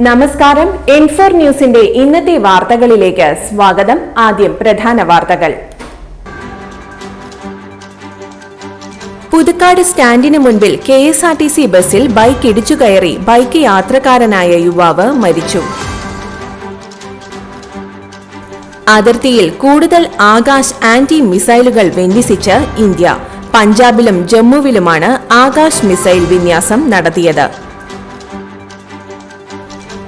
നമസ്കാരം. എൻഫോർ ന്യൂസിന്റെ ഇന്നത്തെ വാർത്തകളിലേക്ക് സ്വാഗതം. ആദ്യം പ്രധാന വാർത്തകൾ. പുതുക്കാട് സ്റ്റാൻഡിന് മുൻപിൽ K S R T C ബസ്സിൽ ബൈക്ക് ഇടിച്ചു കയറി ബൈക്ക് യാത്രക്കാരനായ യുവാവ് മരിച്ചു. അതിർത്തിയിൽ കൂടുതൽ ആകാശ് ആന്റി മിസൈലുകൾ വിന്യസിച്ച് ഇന്ത്യ. പഞ്ചാബിലും ജമ്മുവിലുമാണ് ആകാശ് മിസൈൽ വിന്യാസം നടത്തിയത്.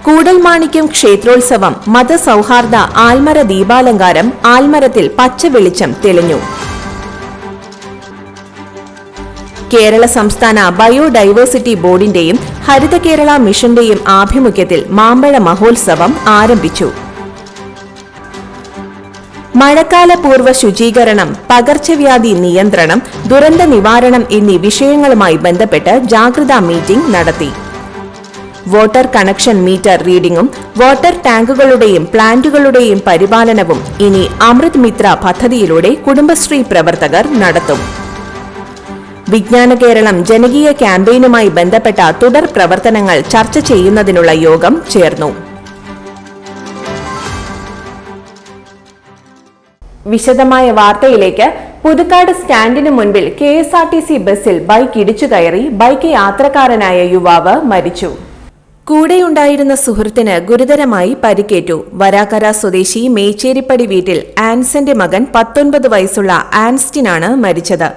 കൂടൽമാണിക്യം ക്ഷേത്രോത്സവം മതസൗഹാർദ്ദ ആൽമര ദീപാലങ്കാരം ആൽമരത്തിൽ പച്ച വെളിച്ചം തെളിഞ്ഞു. കേരള സംസ്ഥാന ബയോഡൈവേഴ്സിറ്റി ബോർഡിന്റെയും ഹരിത കേരള മിഷന്റെയും ആഭിമുഖ്യത്തിൽ മാമ്പഴ മഹോത്സവം ആരംഭിച്ചു. മഴക്കാല പൂർവ ശുചീകരണം പകർച്ചവ്യാധി നിയന്ത്രണം ദുരന്ത നിവാരണം എന്നീ വിഷയങ്ങളുമായി ബന്ധപ്പെട്ട് ജാഗ്രതാ മീറ്റിംഗ് നടത്തി. വാട്ടർ കണക്ഷൻ മീറ്റർ റീഡിംഗും വാട്ടർ ടാങ്കുകളുടെയും പ്ലാന്റുകളുടെയും പരിപാലനവും ഇനി അമൃത് മിത്ര പദ്ധതിയിലൂടെ കുടുംബശ്രീ പ്രവർത്തകർ നടത്തും. വിജ്ഞാന കേരളം ജനകീയ ക്യാമ്പയിനുമായി ബന്ധപ്പെട്ട തുടർ പ്രവർത്തനങ്ങൾ ചർച്ച ചെയ്യുന്നതിനുള്ള യോഗം ചേർന്നു. വിശദമായ വാർത്തയിലേക്ക് പുതുക്കാട് സ്റ്റാൻഡിന് മുൻപിൽ K S R T C ബസ്സിൽ ബൈക്ക് ഇടിച്ചു കയറി ബൈക്ക് യാത്രക്കാരനായ യുവാവ് മരിച്ചു. കൂടെയുണ്ടായിരുന്ന സുഹൃത്തിന് ഗുരുതരമായി പരിക്കേറ്റു. വരാക്കര സ്വദേശി മേച്ചേരിപ്പടി വീട്ടിൽ ആൻസന്റെ മകൻ പത്തൊൻപത് വയസ്സുള്ള ആൻസ്റ്റിനാണ് മരിച്ചത്.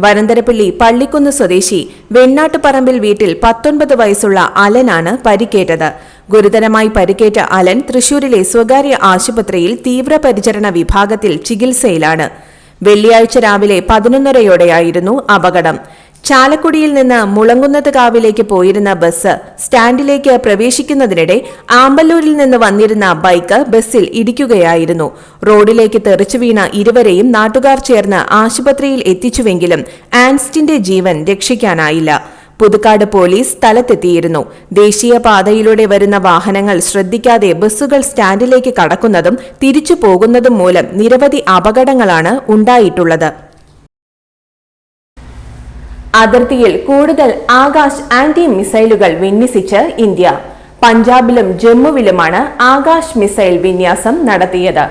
വരന്തരപ്പള്ളി പള്ളിക്കുന്ന് സ്വദേശി വെണ്ണാട്ടുപറമ്പിൽ വീട്ടിൽ പത്തൊൻപത് വയസ്സുള്ള അലനാണ് പരിക്കേറ്റത്. ഗുരുതരമായി പരിക്കേറ്റ അലൻ തൃശൂരിലെ സ്വകാര്യ ആശുപത്രിയിൽ തീവ്രപരിചരണ വിഭാഗത്തിൽ ചികിത്സയിലാണ്. വെള്ളിയാഴ്ച രാവിലെ പതിനൊന്നരയോടെയായിരുന്നു അപകടം. ചാലക്കുടിയിൽ നിന്ന് മുളങ്കുന്നത് കാവിലേക്ക് പോയിരുന്ന ബസ് സ്റ്റാൻഡിലേക്ക് പ്രവേശിക്കുന്നതിനിടെ ആമ്പല്ലൂരിൽ നിന്ന് വന്നിരുന്ന ബൈക്ക് ബസ്സിൽ ഇടിക്കുകയായിരുന്നു. റോഡിലേക്ക് തെറിച്ചു വീണ ഇരുവരെയും നാട്ടുകാർ ചേർന്ന് ആശുപത്രിയിൽ എത്തിച്ചുവെങ്കിലും ആൻസ്റ്റിന്റെ ജീവൻ രക്ഷിക്കാനായില്ല. പുതുക്കാട് പോലീസ് സ്ഥലത്തെത്തിയിരുന്നു. ദേശീയപാതയിലൂടെ വരുന്ന വാഹനങ്ങൾ ശ്രദ്ധിക്കാതെ ബസ്സുകൾ സ്റ്റാൻഡിലേക്ക് കടക്കുന്നതും തിരിച്ചു പോകുന്നതും മൂലം നിരവധി അപകടങ്ങളാണ് ഉണ്ടായിട്ടുള്ളത്. അതിർത്തിയിൽ കൂടുതൽ ആകാശ് ആന്റി മിസൈലുകൾ വിന്യസിച്ച് ഇന്ത്യ. പഞ്ചാബിലും ജമ്മുവിലുമാണ് ആകാശ് മിസൈൽ വിന്യാസം നടത്തിയത്.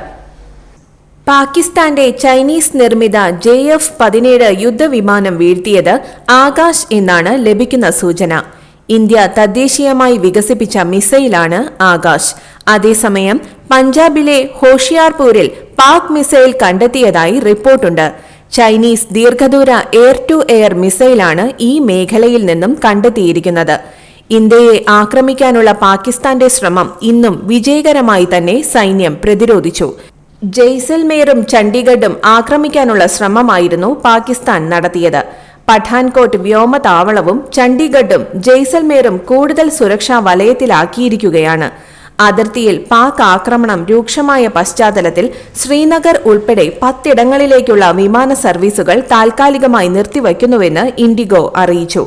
പാകിസ്ഥാന്റെ ചൈനീസ് നിർമ്മിത ജെ എഫ് പതിനേഴ് യുദ്ധവിമാനം വീഴ്ത്തിയത് ആകാശ് എന്നാണ് ലഭിക്കുന്ന സൂചന. ഇന്ത്യ തദ്ദേശീയമായി വികസിപ്പിച്ച മിസൈലാണ് ആകാശ്. അതേസമയം പഞ്ചാബിലെ ഹോഷിയാർപൂരിൽ പാക് മിസൈൽ കണ്ടെത്തിയതായി റിപ്പോർട്ടുണ്ട്. ചൈനീസ് ദീർഘദൂര എയർ ടു എയർ മിസൈലാണ് ഈ മേഖലയിൽ നിന്നും കണ്ടെത്തിയിരിക്കുന്നത്. ഇന്ത്യയെ ആക്രമിക്കാനുള്ള പാകിസ്ഥാന്റെ ശ്രമം ഇന്നും വിജയകരമായി തന്നെ സൈന്യം പ്രതിരോധിച്ചു. ജയ്സൽമേറും ചണ്ഡീഗഡും ആക്രമിക്കാനുള്ള ശ്രമമായിരുന്നു പാകിസ്ഥാൻ നടത്തിയത്. പഠാൻകോട്ട് വ്യോമതാവളവും ചണ്ഡീഗഡും ജയ്സൽമേറും കൂടുതൽ സുരക്ഷാ വലയത്തിലാക്കിയിരിക്കുകയാണ്. അതിർത്തിയിൽ പാക് ആക്രമണം രൂക്ഷമായ പശ്ചാത്തലത്തിൽ ശ്രീനഗർ ഉൾപ്പെടെ പത്തിടങ്ങളിലേക്കുള്ള വിമാന സർവീസുകൾ താൽക്കാലികമായി നിർത്തിവയ്ക്കുന്നുവെന്ന് ഇൻഡിഗോ അറിയിച്ചു.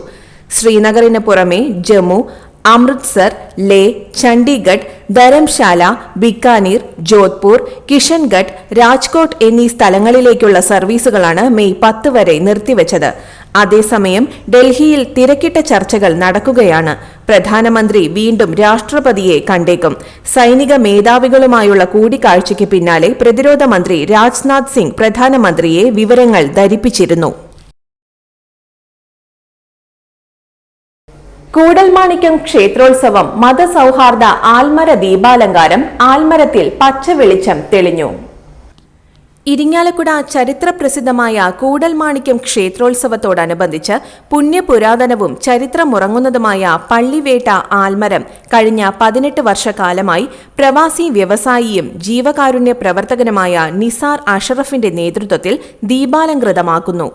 ശ്രീനഗറിന് പുറമെ ജമ്മു അമൃത്സർ ലേ ചണ്ഡീഗഡ് ധരംശാല ബിക്കാനീർ ജോധ്പൂർ കിഷൻഗഡ് രാജ്കോട്ട് എന്നീ സ്ഥലങ്ങളിലേക്കുള്ള സർവീസുകളാണ് മെയ് പത്ത് വരെ നിർത്തിവച്ചത്. അതേസമയം ഡൽഹിയിൽ തിരക്കിട്ട ചർച്ചകൾ നടക്കുകയാണ്. പ്രധാനമന്ത്രി വീണ്ടും രാഷ്ട്രപതിയെ കണ്ടേക്കും. സൈനിക മേധാവികളുമായുള്ള കൂടിക്കാഴ്ചയ്ക്ക് പിന്നാലെ പ്രതിരോധ മന്ത്രി രാജ്നാഥ് സിംഗ് പ്രധാനമന്ത്രിയെ വിവരങ്ങൾ ധരിപ്പിച്ചിരുന്നു. കൂടൽമാണിക്യം ക്ഷേത്രോത്സവം മതസൗഹാർദ്ദ ആൽമര ദീപാലങ്കാരം ആൽമരത്തിൽ പച്ചവെളിച്ചം തെളിഞ്ഞു. ഇരിങ്ങാലക്കുട ചരിത്രപ്രസിദ്ധമായ കൂടൽമാണിക്യം ക്ഷേത്രോത്സവത്തോടനുബന്ധിച്ച് പുണ്യപുരാതനവും ചരിത്രമുറങ്ങുന്നതുമായ പള്ളിവേട്ട ആൽമരം കഴിഞ്ഞ പതിനെട്ട് വർഷക്കാലമായി പ്രവാസി വ്യവസായിയും ജീവകാരുണ്യ പ്രവർത്തകനുമായ നിസാർ അഷറഫിന്റെ നേതൃത്വത്തിൽ ദീപാലങ്കൃതമാക്കുന്നു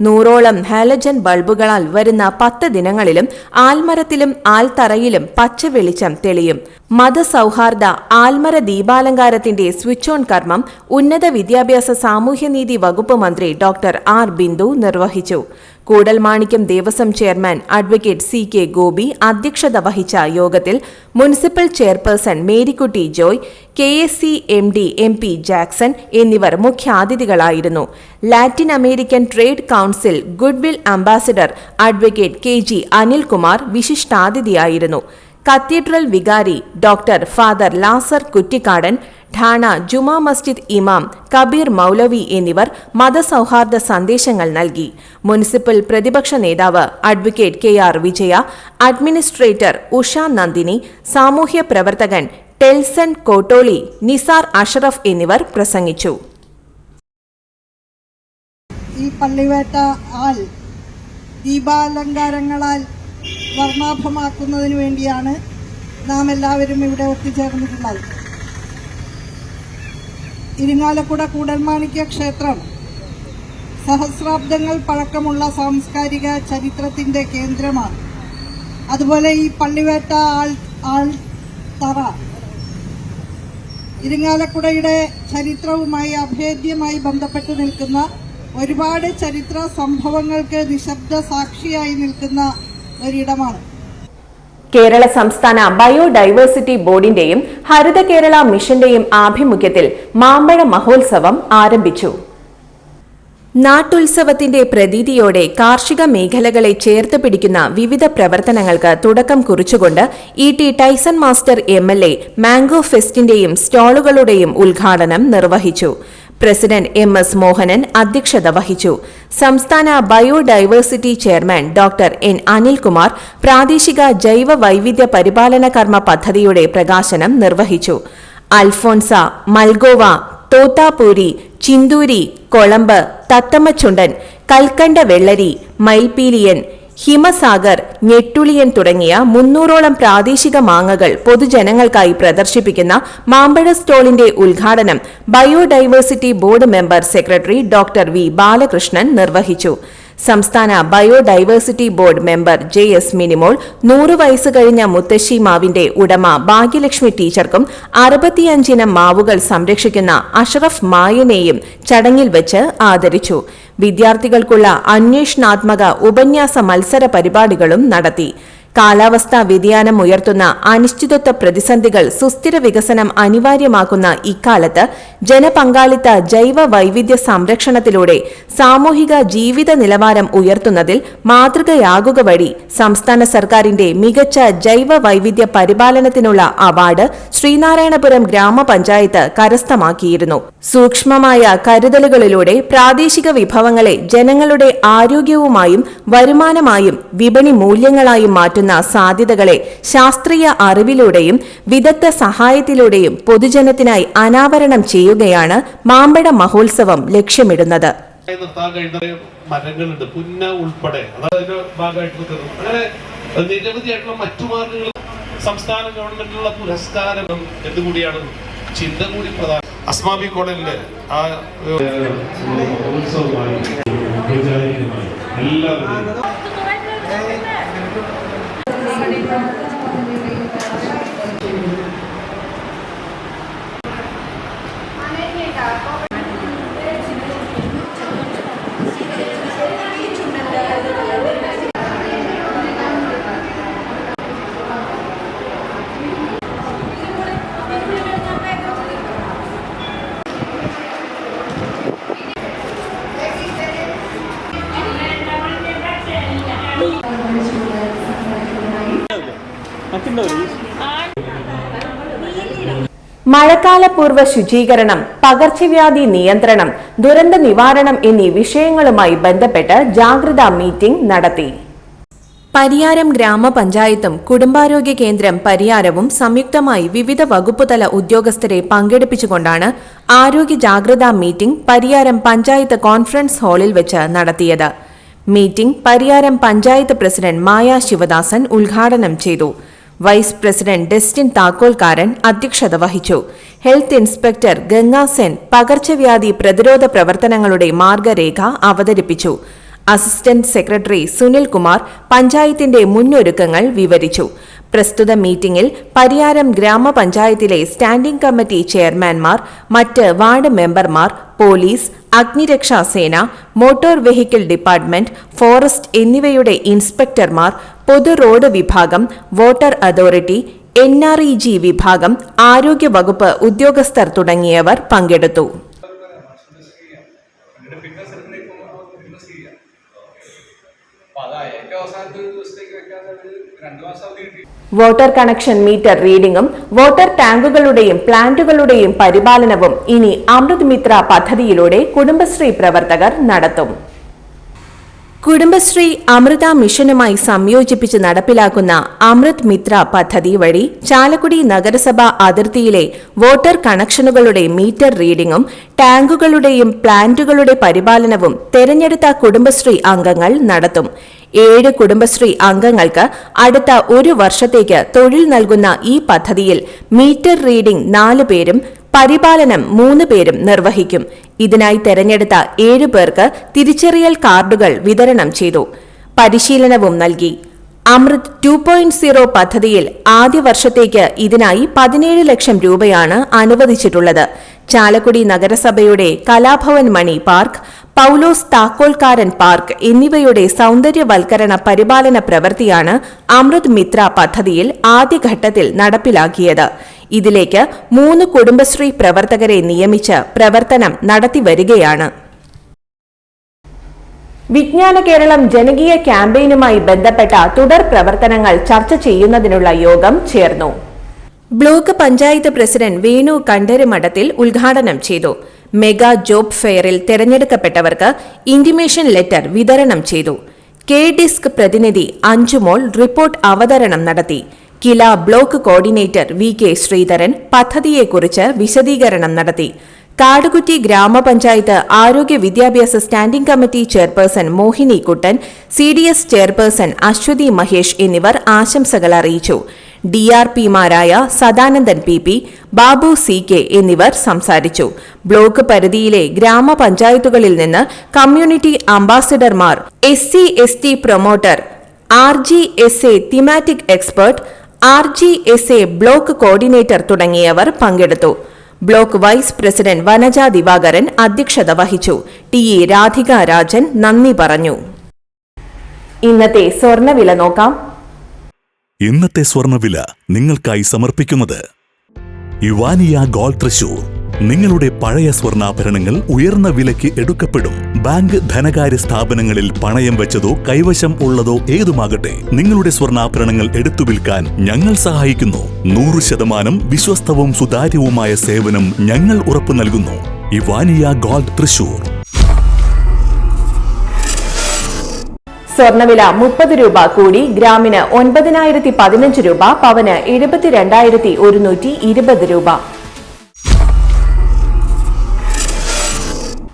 നൂറോളം ഹാലജൻ ബൾബുകളാൽ വരുന്ന പത്ത് ദിനങ്ങളിലും ആൽമരത്തിലും ആൽത്തറയിലും പച്ച വെളിച്ചം തെളിയും. മതസൗഹാർദ്ദ ആൽമര ദീപാലങ്കാരത്തിന്റെ സ്വിച്ച് ഓൺ കർമ്മം ഉന്നത വിദ്യാഭ്യാസ സാമൂഹ്യനീതി വകുപ്പ് മന്ത്രി ഡോക്ടർ ആർ ബിന്ദു നിർവഹിച്ചു. Koodalmanikyam Devaswom chairman advocate C K Gopi അധ്യക്ഷത വഹിച്ച യോഗത്തിൽ municipal chairperson Marykutty Joy K S C M D M P Jackson എന്നിവർ മുഖ്യാതിഥികളായിരുന്നു. Latin American trade council goodwill ambassador advocate K G Anilkumar വിശിഷ്ടാതിഥിയായിരുന്നു. Cathedral വികാരി doctor father Lazar Kuttikkadan Thana Juma Masjid ഇമാം കബീർ മൗലവി എന്നിവർ മതസൗഹാർദ്ദ സന്ദേശങ്ങൾ നൽകി. Municipal പ്രതിപക്ഷ നേതാവ് advocate K R Vijaya administrator Usha Nandini സാമൂഹ്യ പ്രവർത്തകൻ ടെൽസൺ കോട്ടോളി നിസാർ അഷറഫ് എന്നിവർ പ്രസംഗിച്ചു. ഈ പള്ളിവേട്ട ആൽ ദീപാലങ്കാരങ്ങളാൽ വർണാഭമാക്കുന്നതിന് വേണ്ടിയാണ് നാം എല്ലാവരും ഇവിടെ ഒത്തുചേർന്നിട്ടുള്ളത്. ഇരിങ്ങാലക്കുട കൂടൽമാണിക്യ ക്ഷേത്രം സഹസ്രാബ്ദങ്ങൾ പഴക്കമുള്ള സാംസ്കാരിക ചരിത്രത്തിന്റെ കേന്ദ്രമാണ്. അതുപോലെ ഈ പള്ളിവേട്ട ആൾ ആൾ തറ. ഇരിങ്ങാലക്കുടയുടെ ചരിത്രവുമായി അഭേദ്യമായി ബന്ധപ്പെട്ട് നിൽക്കുന്ന ഒരുപാട് ചരിത്ര സംഭവങ്ങൾക്ക് നിശബ്ദ സാക്ഷിയായി നിൽക്കുന്ന ഒരിടമാണ് കേരള സംസ്ഥാന ബയോഡൈവേഴ്സിറ്റി ബോർഡിന്റെയും ഹരിത കേരള മിഷന്റെയും ആഭിമുഖ്യത്തിൽ മാമ്പഴ മഹോത്സവം ആരംഭിച്ചു. നാട്ടുത്സവത്തിന്റെ പ്രതീതിയോടെ കാർഷിക മേഖലകളെ ചേർത്ത് പിടിക്കുന്ന വിവിധ പ്രവർത്തനങ്ങൾക്ക് തുടക്കം കുറിച്ചുകൊണ്ട് E T Tyson master M L A mango ഫെസ്റ്റിന്റെയും സ്റ്റാളുകളുടെയും ഉദ്ഘാടനം നിർവഹിച്ചു. പ്രസിഡന്റ് എം എസ് മോഹനൻ അധ്യക്ഷത വഹിച്ചു. സംസ്ഥാന biodiversity chairman doctor N Anilkumar പ്രാദേശിക ജൈവ വൈവിധ്യ പരിപാലന കർമ്മ പദ്ധതിയുടെ പ്രകാശനം നിർവഹിച്ചു. അൽഫോൺസ മൽഗോവ തോത്താപൂരി ചിന്തൂരി കൊളമ്പ് തത്തമ്മച്ചുണ്ടൻ കൽക്കണ്ട വെള്ളരി മയിൽപീലിയൻ ഹിമസാഗർ ഞെട്ടുളിയൻ തുടങ്ങിയ മുന്നൂറോളം പ്രാദേശിക മാങ്ങകൾ പൊതുജനങ്ങൾക്കായി പ്രദർശിപ്പിക്കുന്ന മാമ്പഴ സ്റ്റോളിന്റെ ഉദ്ഘാടനം biodiversity board member secretary doctor V Balakrishnan നിർവഹിച്ചു. സംസ്ഥാന biodiversity board member J S Minimol നൂറ് വയസ്സ് കഴിഞ്ഞ മുത്തശ്ശി മാവിന്റെ ഉടമ ഭാഗ്യലക്ഷ്മി ടീച്ചർക്കും അറുപത്തിയഞ്ചിനം മാവുകൾ സംരക്ഷിക്കുന്ന അഷറഫ് മായനെയും ചടങ്ങിൽ വെച്ച് ആദരിച്ചു. വിദ്യാർത്ഥികൾക്കുള്ള അന്വേഷണാത്മക ഉപന്യാസ മത്സര പരിപാടികളും നടത്തി. കാലാവസ്ഥാ വ്യതിയാനം ഉയർത്തുന്ന അനിശ്ചിതത്വ പ്രതിസന്ധികൾ സുസ്ഥിര വികസനം അനിവാര്യമാക്കുന്ന ഇക്കാലത്ത് ജനപങ്കാളിത്ത ജൈവ വൈവിധ്യ സംരക്ഷണത്തിലൂടെ സാമൂഹിക ജീവിത നിലവാരം ഉയർത്തുന്നതിൽ മാതൃകയാകുക വഴി സംസ്ഥാന സർക്കാരിന്റെ മികച്ച ജൈവ വൈവിധ്യ പരിപാലനത്തിനുള്ള അവാർഡ് ശ്രീനാരായണപുരം ഗ്രാമപഞ്ചായത്ത് കരസ്ഥമാക്കിയിരുന്നു. സൂക്ഷ്മമായ കരുതലുകളിലൂടെ പ്രാദേശിക വിഭവങ്ങളെ ജനങ്ങളുടെ ആരോഗ്യവുമായും വരുമാനമായും വിപണി മൂല്യങ്ങളായും മാറ്റുന്ന സാധ്യതകളെ ശാസ്ത്രീയ അറിവിലൂടെയും വിദഗ്ധ സഹായത്തിലൂടെയും പൊതുജനത്തിനായി അനാവരണം ചെയ്യുകയാണ് മാമ്പഴ മഹോത്സവം ലക്ഷ്യമിടുന്നത്. മരങ്ങളുണ്ട്. പുന്ന ഉൾപ്പെടെ. അതായത് ഭാഗമായിട്ട് അങ്ങനെ നിരവധിയായിട്ടുള്ള മറ്റു മാർഗങ്ങൾ സംസ്ഥാന ഗവൺമെന്റിനുള്ള പുരസ്കാരം എന്തുകൂടിയാണ് ചിന്ത കൂടി പ്രധാന. അസ്മാബി കോളേജിലെ ആ ഉത്സവമായി എല്ലാവരും മഴക്കാലപൂർവ ശുചീകരണം പകർച്ചവ്യാധി നിയന്ത്രണം ദുരന്ത നിവാരണം എന്നീ വിഷയങ്ങളുമായി ബന്ധപ്പെട്ട് ജാഗ്രതാ മീറ്റിംഗ് നടത്തി. പരിയാരം ഗ്രാമപഞ്ചായത്തും കുടുംബാരോഗ്യ കേന്ദ്രം പരിയാരവും സംയുക്തമായി വിവിധ വകുപ്പുതല ഉദ്യോഗസ്ഥരെ പങ്കെടുപ്പിച്ചുകൊണ്ടാണ് ആരോഗ്യ ജാഗ്രതാ മീറ്റിംഗ് പരിയാരം പഞ്ചായത്ത് കോൺഫറൻസ് ഹാളിൽ വെച്ച് നടത്തിയത്. മീറ്റിംഗ് പരിയാരം പഞ്ചായത്ത് പ്രസിഡന്റ് മായാ ശിവദാസൻ ഉദ്ഘാടനം ചെയ്തു. വൈസ് പ്രസിഡന്റ് ഡെസ്റ്റിൻ താക്കോൽക്കാരൻ അധ്യക്ഷത വഹിച്ചു. ഹെൽത്ത് ഇൻസ്പെക്ടർ ഗംഗാസെൻ പകർച്ചവ്യാധി പ്രതിരോധ പ്രവർത്തനങ്ങളുടെ മാർഗരേഖ അവതരിപ്പിച്ചു. അസിസ്റ്റന്റ് സെക്രട്ടറി സുനിൽ കുമാർ പഞ്ചായത്തിന്റെ മുന്നൊരുക്കങ്ങൾ വിവരിച്ചു. പ്രസ്തുത മീറ്റിംഗിൽ പരിയാരം ഗ്രാമപഞ്ചായത്തിലെ സ്റ്റാൻഡിംഗ് കമ്മിറ്റി ചെയർമാൻമാർ മറ്റ് വാർഡ് മെമ്പർമാർ പോലീസ് അഗ്നിരക്ഷാസേന മോട്ടോർ വെഹിക്കിൾ ഡിപ്പാർട്ട്മെന്റ് ഫോറസ്റ്റ് എന്നിവയുടെ ഇൻസ്പെക്ടർമാർ പൊതു റോഡ് വിഭാഗം water authority N R E G വിഭാഗം ആരോഗ്യവകുപ്പ് ഉദ്യോഗസ്ഥർ തുടങ്ങിയവർ പങ്കെടുത്തു. വോട്ടർ കണക്ഷൻ മീറ്റർ റീഡിംഗും വോട്ടർ ടാങ്കുകളുടെയും പ്ലാന്റുകളുടെയും പരിപാലനവും ഇനി അമൃത് മിത്ര പദ്ധതിയിലൂടെ കുടുംബശ്രീ പ്രവർത്തകർ നടത്തും. കുടുംബശ്രീ അമൃത മിഷനുമായി സംയോജിപ്പിച്ച് നടപ്പിലാക്കുന്ന അമൃത് മിത്ര പദ്ധതി വഴി ചാലക്കുടി നഗരസഭ അതിർത്തിയിലെ വോട്ടർ കണക്ഷനുകളുടെ മീറ്റർ റീഡിംഗും ടാങ്കുകളുടെയും പ്ലാന്റുകളുടെ പരിപാലനവും തെരഞ്ഞെടുത്ത കുടുംബശ്രീ അംഗങ്ങൾ നടത്തും. ഏഴ് കുടുംബശ്രീ അംഗങ്ങൾക്ക് അടുത്ത ഒരു വർഷത്തേക്ക് തൊഴിൽ നൽകുന്ന ഈ പദ്ധതിയിൽ മീറ്റർ റീഡിംഗ് നാല് പേരും പരിപാലനം മൂന്ന് പേരും നിർവഹിക്കും. ഇതിനായി തെരഞ്ഞെടുത്ത ഏഴു പേർക്ക് തിരിച്ചറിയൽ കാർഡുകൾ വിതരണം ചെയ്തു. പരിശീലനവും നൽകി. അമൃത് ടു പോയിന്റ് സീറോ പദ്ധതിയിൽ ആദ്യ വർഷത്തേക്ക് ഇതിനായി പതിനേഴ് ലക്ഷം രൂപയാണ് അനുവദിച്ചിട്ടുള്ളത്. ചാലക്കുടി നഗരസഭയുടെ കലാഭവൻ മണി പാർക്ക് പൌലോസ് താക്കോൽക്കാരൻ പാർക്ക് എന്നിവയുടെ സൗന്ദര്യവൽക്കരണ പരിപാലന പ്രവൃത്തിയാണ് അമൃത് മിത്ര പദ്ധതിയിൽ ആദ്യഘട്ടത്തിൽ നടപ്പിലാക്കിയത്. ഇതിലേക്ക് മൂന്ന് കുടുംബശ്രീ പ്രവർത്തകരെ നിയമിച്ച് പ്രവർത്തനം നടത്തിവരികയാണ്. വിജ്ഞാന കേരളം ജനകീയ ക്യാമ്പയിനുമായി ബന്ധപ്പെട്ട തുടർ പ്രവർത്തനങ്ങൾ ചർച്ച ചെയ്യുന്നതിനുള്ള യോഗം ചേർന്നു. ബ്ലോക്ക് പഞ്ചായത്ത് പ്രസിഡന്റ് വേണു കണ്ടരുമഠത്തിൽ ഉദ്ഘാടനം ചെയ്തു. മെഗാ ജോബ് ഫെയറിൽ തെരഞ്ഞെടുക്കപ്പെട്ടവർക്ക് ഇന്റിമേഷൻ ലെറ്റർ വിതരണം ചെയ്തു. കെ ഡിസ്ക് പ്രതിനിധി അഞ്ചുമോൾ റിപ്പോർട്ട് അവതരണം നടത്തി. KILA block coordinator V K Sreedharan പദ്ധതിയെക്കുറിച്ച് വിശദീകരണം നടത്തി. കാടുകുറ്റി ഗ്രാമപഞ്ചായത്ത് ആരോഗ്യ വിദ്യാഭ്യാസ standing committee chairperson Mohini Kuttan C D S chairperson Aswathy Mahesh എന്നിവർ ആശംസകൾ അറിയിച്ചു. D R പിമാരായ Sadanandan P P Babu C K എന്നിവർ സംസാരിച്ചു. ബ്ലോക്ക് പരിധിയിലെ ഗ്രാമപഞ്ചായത്തുകളിൽ നിന്ന് community അംബാസിഡർമാർ S C S T promoter R G S A thematic expert R G S A block coordinator തുടങ്ങിയവർ പങ്കെടുത്തു. Block vice president Vanaja Divakaran അധ്യക്ഷത വഹിച്ചു. T E Radhika Rajan നന്ദി പറഞ്ഞു. ഇന്നത്തെ സ്വർണവില നോക്കാം. ഇന്നത്തെ സ്വർണവില നിങ്ങൾക്കായി സമർപ്പിക്കുന്നത് യുവാനിയ ഗോൾ തൃശൂർ. നിങ്ങളുടെ പഴയ സ്വർണാഭരണങ്ങൾ ഉയർന്ന വിലയ്ക്ക് എടുക്കപ്പെടും. ബാങ്ക് ധനകാര്യ സ്ഥാപനങ്ങളിൽ പണയം വെച്ചതോ കൈവശം ഉള്ളതോ ഏതുമാകട്ടെ നിങ്ങളുടെ സ്വർണാഭരണങ്ങൾ എടുത്തു വിൽക്കാൻ ഞങ്ങൾ സഹായിക്കുന്നു. നൂറ് ശതമാനം വിശ്വസ്തവും സുതാര്യവുമായ സേവനം ഞങ്ങൾ ഉറപ്പു നൽകുന്നു. ഇവാനിയ ഗോൾഡ് തൃശൂർ. സ്വർണവില മുപ്പത് രൂപ കൂടി ഗ്രാമിന് ഒൻപതിനായിരത്തി പതിനഞ്ച് രൂപ പവന് എഴുപത്തിരണ്ടായിരത്തി ഒരുന്നൂറ്റി ഇരുപത് രൂപ.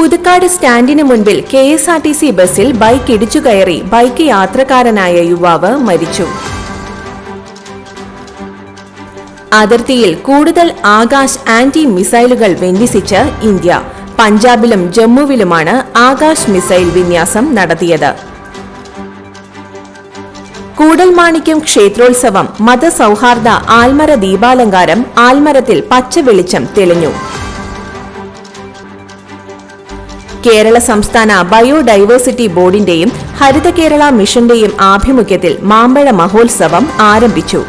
പുതുക്കാട് സ്റ്റാൻഡിന് മുൻപിൽ K S R T C ബസ്സിൽ ബൈക്ക് ഇടിച്ചു കയറി ബൈക്ക് യാത്രക്കാരനായ യുവാവ് മരിച്ചു. അതിർത്തിയിൽ കൂടുതൽ ആകാശ് ആന്റി മിസൈലുകൾ വിന്യസിച്ച് ഇന്ത്യ. പഞ്ചാബിലും ജമ്മുവിലുമാണ് ആകാശ് മിസൈൽ വിന്യാസം നടത്തിയത്. കൂടൽമാണിക്യം ക്ഷേത്രോത്സവം മതസൗഹാർദ്ദ ആൽമര ദീപാലങ്കാരം ആൽമരത്തിൽ പച്ച വെളിച്ചം തെളിഞ്ഞു. കേരള സംസ്ഥാന ബയോഡൈവേഴ്സിറ്റി ബോർഡിന്റെയും ഹരിത കേരള മിഷന്റെയും ആഭിമുഖ്യത്തിൽ മാമ്പഴ മഹോത്സവം ആരംഭിച്ചു.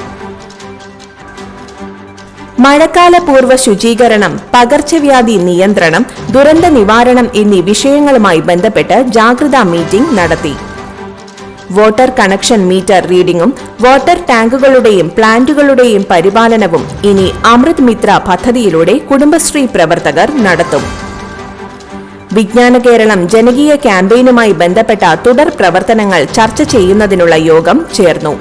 മഴക്കാല പൂർവ ശുചീകരണം പകർച്ചവ്യാധി നിയന്ത്രണം ദുരന്ത നിവാരണം എന്നീ വിഷയങ്ങളുമായി ബന്ധപ്പെട്ട് ജാഗ്രതാ മീറ്റിംഗ് നടത്തി. വാട്ടർ കണക്ഷൻ മീറ്റർ റീഡിംഗും വാട്ടർ ടാങ്കുകളുടെയും പ്ലാന്റുകളുടെയും പരിപാലനവും ഇനി അമൃത് മിത്ര പദ്ധതിയിലൂടെ കുടുംബശ്രീ പ്രവർത്തകർ നടത്തും. വിജ്ഞാന കേരളം ജനകീയ ക്യാമ്പയിനുമായി ബന്ധപ്പെട്ട തുടർ പ്രവർത്തനങ്ങൾ ചർച്ച ചെയ്യുന്നതിനുള്ള യോഗം ചേർന്നു.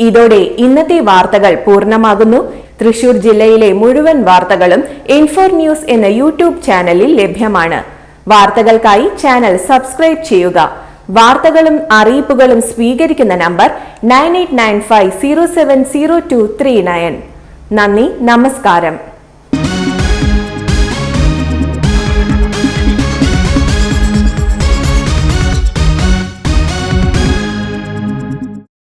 ഇതോടെ ഇന്നത്തെ വാർത്തകൾ പൂർണമാകുന്നു. തൃശൂർ ജില്ലയിലെ മുഴുവൻ വാർത്തകളും ഇൻഫോർ ന്യൂസ് എന്ന യൂട്യൂബ് ചാനലിൽ ലഭ്യമാണ്. വാർത്തകൾക്കായി ചാനൽ സബ്സ്ക്രൈബ് ചെയ്യുക. വാർത്തകളും അറിയിപ്പുകളും സ്വീകരിക്കുന്ന number nine eight nine five zero seven zero two three nine. നന്ദി നമസ്കാരം.